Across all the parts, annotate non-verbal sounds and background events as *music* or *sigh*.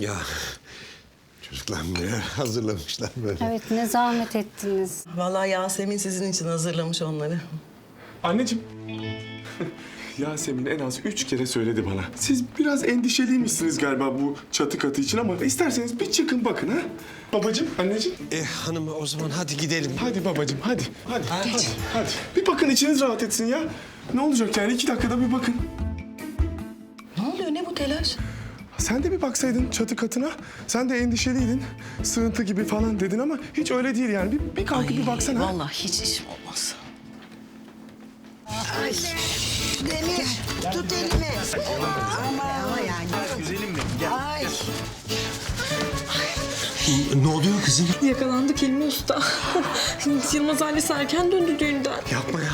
Ya çocuklar neler hazırlamışlar böyle. Evet ne zahmet ettiniz. Vallahi Yasemin sizin için hazırlamış onları. Anneciğim. *laughs* Yasemin en az üç kere söyledi bana. Siz biraz endişeliymişsiniz galiba bu çatı katı için ama isterseniz bir çıkın bakın ha. Babacığım, anneciğim. E hanım o zaman hadi gidelim. Hadi babacığım, hadi. Hadi, hadi, hadi. Bir bakın içiniz rahat etsin ya. Ne olacak yani iki dakikada bir bakın. Ne oluyor ne bu telaş? Sen de bir baksaydın çatı katına. Sen de endişeliydin. Sığıntı gibi falan dedin ama hiç öyle değil yani. Bir, bir kalkıp bir baksana. Vallahi hiç işim olmaz. Demir tut elimi. Ama, ama yani. Güzelim benim gel. Ay. Ne oluyor kızım? Yakalandık Hilmi Usta. *laughs* Yılmaz ailesi erken döndü düğünden. Yapma ya.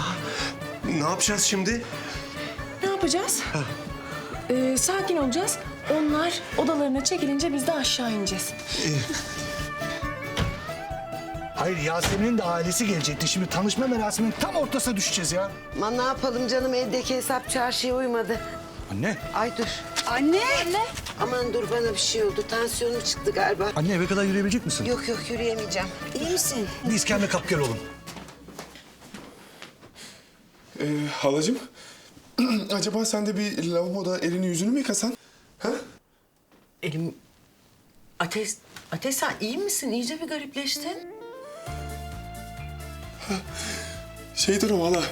Ne yapacağız şimdi? Ne yapacağız? Ee, sakin olacağız. Onlar odalarına çekilince biz de aşağı ineceğiz. Hayır Yasemin'in de ailesi gelecekti. Şimdi tanışma merasiminin tam ortasına düşeceğiz ya. Aman ne yapalım canım evdeki hesap çarşıya uymadı. Anne. Ay dur. Anne. Anne. Aman dur bana bir şey oldu. Tansiyonum çıktı galiba. Anne eve kadar yürüyebilecek misin? Yok yok yürüyemeyeceğim. İyi misin? Bir iskemle kap gel oğlum. Ee, halacığım. *clears throat* acaba sen de bir lavaboda elini yüzünü mü yıkasan? Elim... Ateş, Ateş sen iyi misin? İyice bir garipleştin. Şeydir o valla.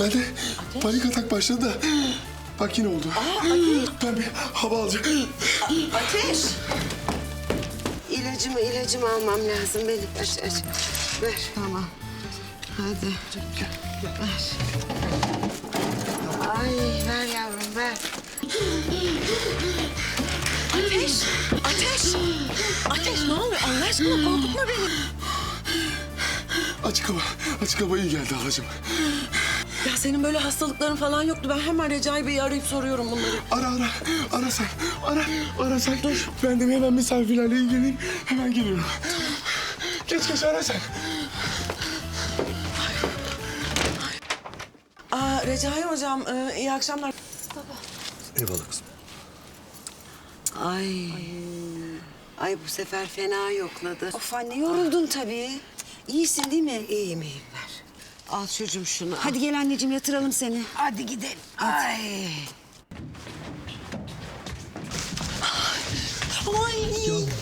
Ben de panik atak başladı da. Bak yine oldu. Ben bir hava alacağım. Ateş! İlacımı ilacımı almam lazım benim. Ver, ver. ver. Tamam. Hadi. Ver. Ay ver yavrum ver. Ateş! Ateş! Ateş ne oluyor? Allah aşkına korkutma beni. Açık hava, açık hava iyi geldi halacığım. Ya senin böyle hastalıkların falan yoktu. Ben hemen Recai Bey'i arayıp soruyorum bunları. Ara ara, ara sen. Ara, ara sen. Dur. Ben de hemen misafirlerle ilgileneyim. Hemen geliyorum. Geç geç ara sen. Recai hocam e, iyi akşamlar. Eyvallah kızım. Ay. Ay bu sefer fena yokladı. Of anne yoruldun tabii. İyisin değil mi? İyiyim iyiyim ver. Al çocuğum şunu. al. Hadi gel anneciğim yatıralım seni. Hadi gidelim. Ay.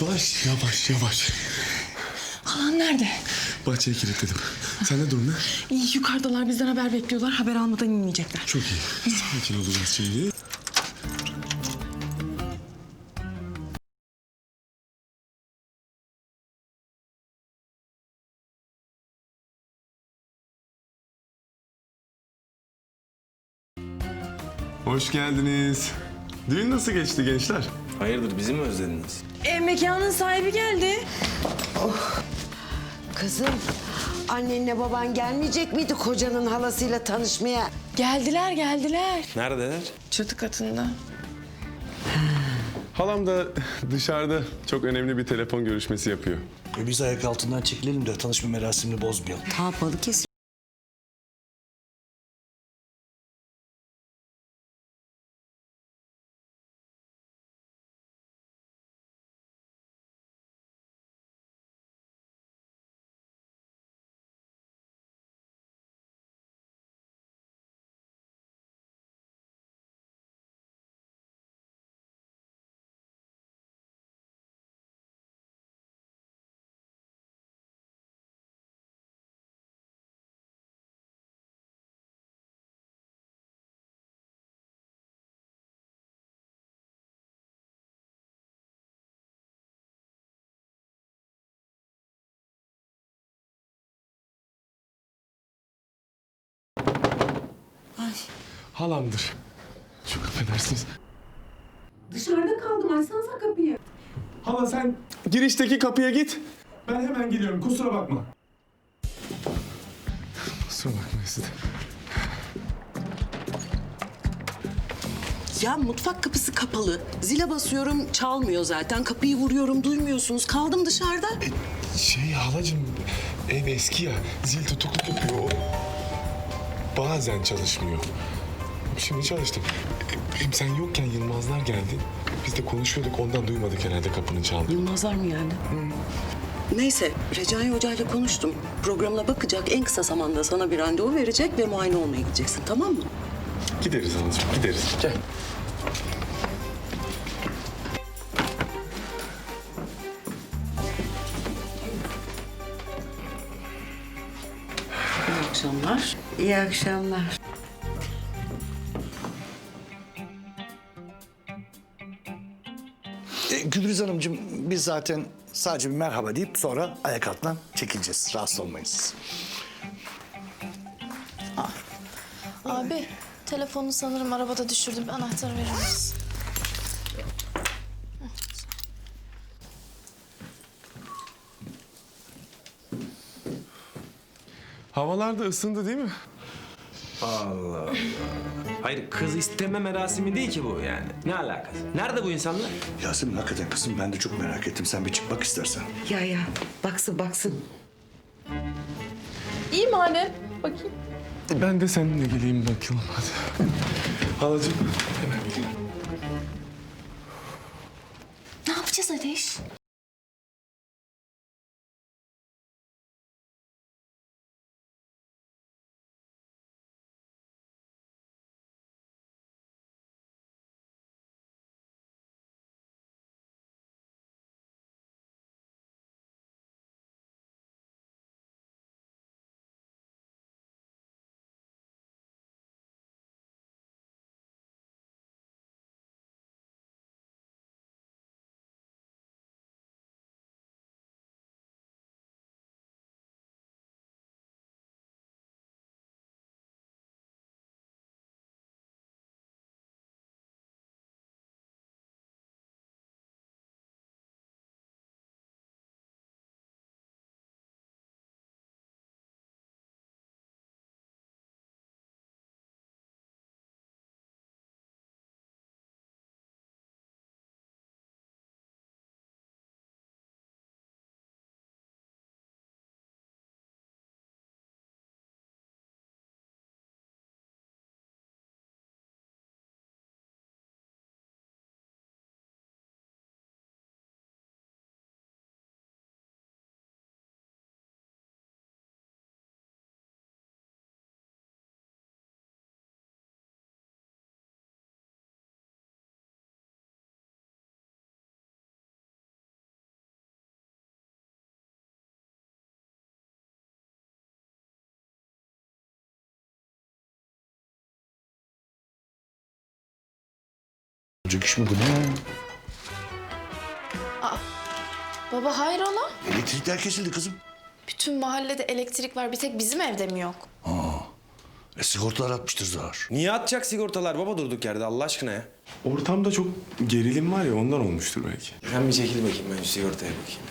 Yavaş, yavaş, yavaş. Halan nerede? Bahçeye kilitledim. Sen de dur ne? İyi yukarıdalar bizden haber bekliyorlar. Haber almadan inmeyecekler. Çok iyi. Sakin olacağız şimdi. Hoş geldiniz. Düğün nasıl geçti gençler? Hayırdır bizi mi özlediniz? E, mekanın sahibi geldi. Kızım annenle baban gelmeyecek miydi kocanın halasıyla tanışmaya? Geldiler geldiler. Neredeler? Çatı katında. Halam da dışarıda çok önemli bir telefon görüşmesi yapıyor. E biz ayak altından çekilelim de tanışma merasimini bozmayalım. Ta Balıkesir. Halamdır. Çok affedersiniz. Dışarıda kaldım. Açsanıza kapıyı. Hala sen girişteki kapıya git. Ben hemen geliyorum. Kusura bakma. Kusura bakmayın siz de. Ya mutfak kapısı kapalı. Zile basıyorum çalmıyor zaten. Kapıyı vuruyorum duymuyorsunuz. Kaldım dışarıda. Şey halacığım ev eski ya. Zil tutukluk yapıyor. Bazen çalışmıyor. Şimdi çalıştım. Hem sen yokken Yılmazlar geldi. Biz de konuşuyorduk ondan duymadık herhalde kapının çaldığını. Yılmazlar mı geldi? Neyse, Recai Hoca ile konuştum. Programına bakacak, en kısa zamanda sana bir randevu verecek ve muayene olmaya gideceksin, tamam mı? Gideriz anacığım gideriz. Gel. Akşamlar. İyi akşamlar. E, Gülriz Hanımcığım biz zaten sadece bir merhaba deyip sonra ayak altından çekileceğiz. Rahatsız olmayız. Abi telefonu sanırım arabada düşürdüm. Anahtarı verir misin? Havalar da ısındı değil mi? Allah Allah. Hayır kız isteme merasimi değil ki bu yani. Ne alakası? Nerede bu insanlar? Yasemin hakikaten kızım ben de çok merak ettim. Sen bir çık bak istersen. Ya ya baksın baksın. İyi mi anne? Bakayım. Ben de seninle geleyim bakalım hadi. Halacığım hemen geleyim. Ne yapacağız Ateş? Olacak iş mi bu ne? Baba hayrola? Elektrikler kesildi kızım. Bütün mahallede elektrik var. Bir tek bizim evde mi yok? E, sigortalar atmıştır zar. Niye atacak sigortalar baba durduk yerde Allah aşkına ya? Ortamda çok gerilim var ya ondan olmuştur belki. Sen bir çekil bakayım ben şu sigortaya bakayım.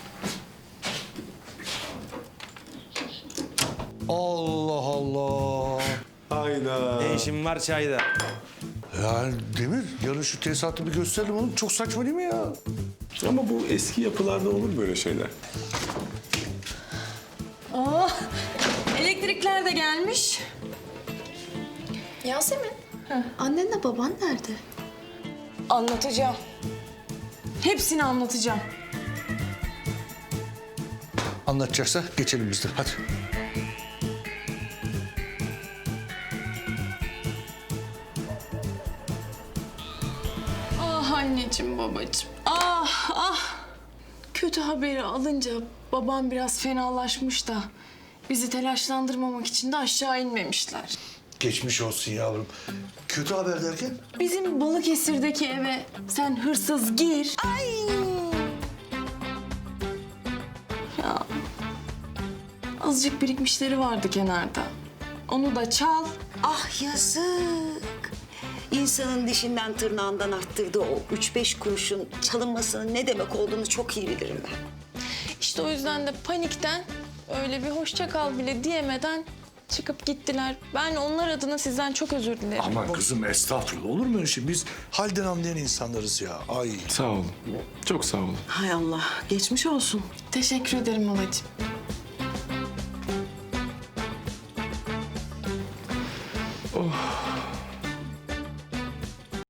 Allah Allah. Hayda. Ne işin var çayda? Ya Demir yarın şu tesisatı bir gösterelim oğlum. Çok saçma değil mi ya? Ama bu eski yapılarda olur böyle şeyler. Elektrikler de gelmiş. Yasemin. Annenle baban nerede? Anlatacağım. Hepsini anlatacağım. Anlatacaksa geçelim biz de. Hadi. Anneciğim babacığım. Ah ah. Kötü haberi alınca babam biraz fenalaşmış da bizi telaşlandırmamak için de aşağı inmemişler. Geçmiş olsun yavrum. Kötü haber derken? Bizim Balıkesir'deki eve sen hırsız gir. Ay. Ya. Azıcık birikmişleri vardı kenarda. Onu da çal. Ah yazık. İnsanın dişinden tırnağından arttırdığı o üç beş kuruşun çalınmasının ne demek olduğunu çok iyi bilirim ben. İşte o yüzden de panikten öyle bir hoşça kal bile diyemeden çıkıp gittiler. Ben onlar adına sizden çok özür dilerim. Aman kızım estağfurullah olur mu öyle şey? Biz halden anlayan insanlarız ya. Ay. Sağ olun. Çok sağ olun. Hay Allah, geçmiş olsun. Teşekkür ederim halacığım.